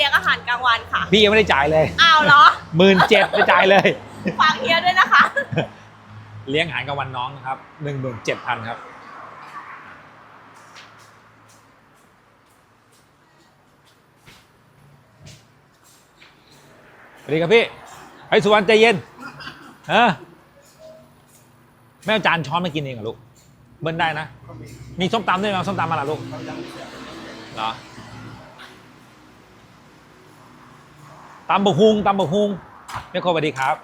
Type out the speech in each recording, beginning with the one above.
เลี้ยงอาหารกลางวันค่ะ พี่ยังไม่ได้จ่ายเลยอ้าวเหรอ หมื่นเจ็ดไม่จ่ายเลย ฝากเฮียด้วยนะคะ เลี้ยงอาหารกลางวันน้องนะครับหนึ่งหมื่นเจ็ดพันครับ สวัสดีครับพี่ไอ้สุวรรณใจเย็นเออแม่เอาจานช้อนมากินเองเหรอลูก เบิ้ลได้นะ มีส้มตำด้วยไหมเอาส้มตำมาล่ะลูกเหรอ ตำบะฮุงตำบะฮุงแม่ครสวัสดีครับ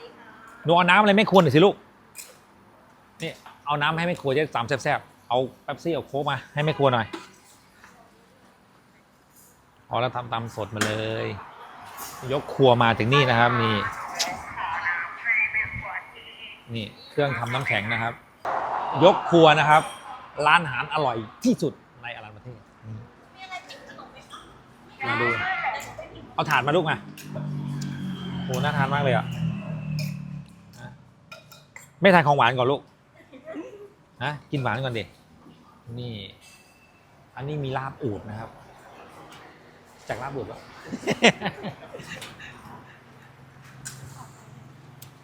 หนูเอาน้ำอะไรไม่ควรหน่อยสิลูกนี่เอาน้ำให้แม่ครัวจะตำแซ่บๆเอาแป๊บซี่เอาโค้กมาให้แม่ครัวหน่อยเอาแล้วทำตำสดมาเลย ยกครัวมาถึงนี่นะครับนี่นี่เครื่องทำน้ำแข็งนะครับ ยกครัวนะครับ ร้านอาหารอร่อยที่สุดในอารันประเทศมาดู เอาถาดมาลูกมา โหน่าทานมากเลยอะไม่ทานของหวานก่อนลูกนะกินหวานก่อนดินี่ อันนี้มีลาบอูดนะครับ จากลาบอูดวะ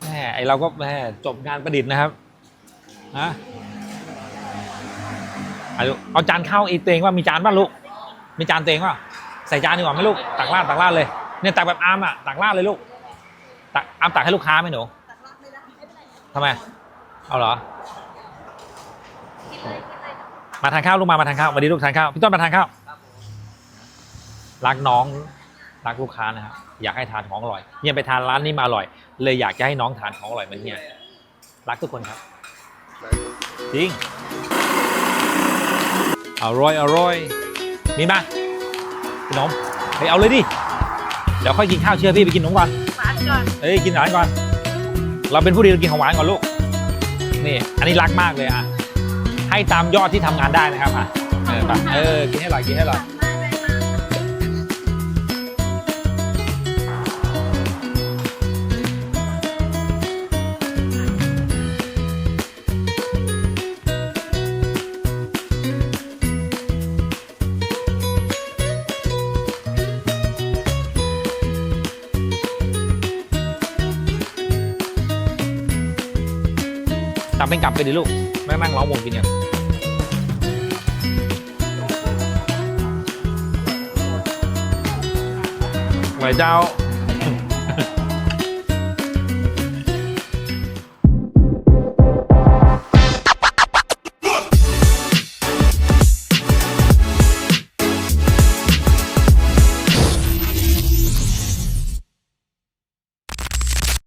แม่ไอเราก็แม่จบงานประดิษฐ์นะครับฮะเอาลูกเอาจานข้าวอีเตงว่ามีจานป่ะลูก มีจานเตงป่ะใส่จานดีกว่าไหมลูกตักราดตักราดเลยเนี่ยตักแบบอามอะตักราดเลยลูก ตักอามตักให้ลูกค้าไหมหนูทำไม เอาเหรอ มาทานข้าวลูกมามาทานข้าวสวัสดีลูกทานข้าวพี่ต้นมาทานข้าวรักน้องรักลูกค้านะครับอยากให้ทานของอร่อยเฮียไปทานร้านนี้มาอร่อย เลยอยากจะให้น้องทานของอร่อยเหมือนเฮียรักทุกคนครับ จริงอร่อยอร่อยมีมาขนมไปเอาเลยดิเดี๋ยวค่อยกินข้าวเชื่อพี่ไปกินขนมก่อนหวาน ก่อนเฮ้ยกินอาหารก่อน เราเป็นผู้ดีเรากินของหวานก่อนลูก นี่ อันนี้รักมากเลยอะ ให้ตามยอดที่ทำงานได้นะครับอะเออไปเออกินให้อร่อยกินให้อร่อย ตามเป็นกลับไปดิลูกแม่งนั่งร้องวงกินกันไหวเจ้า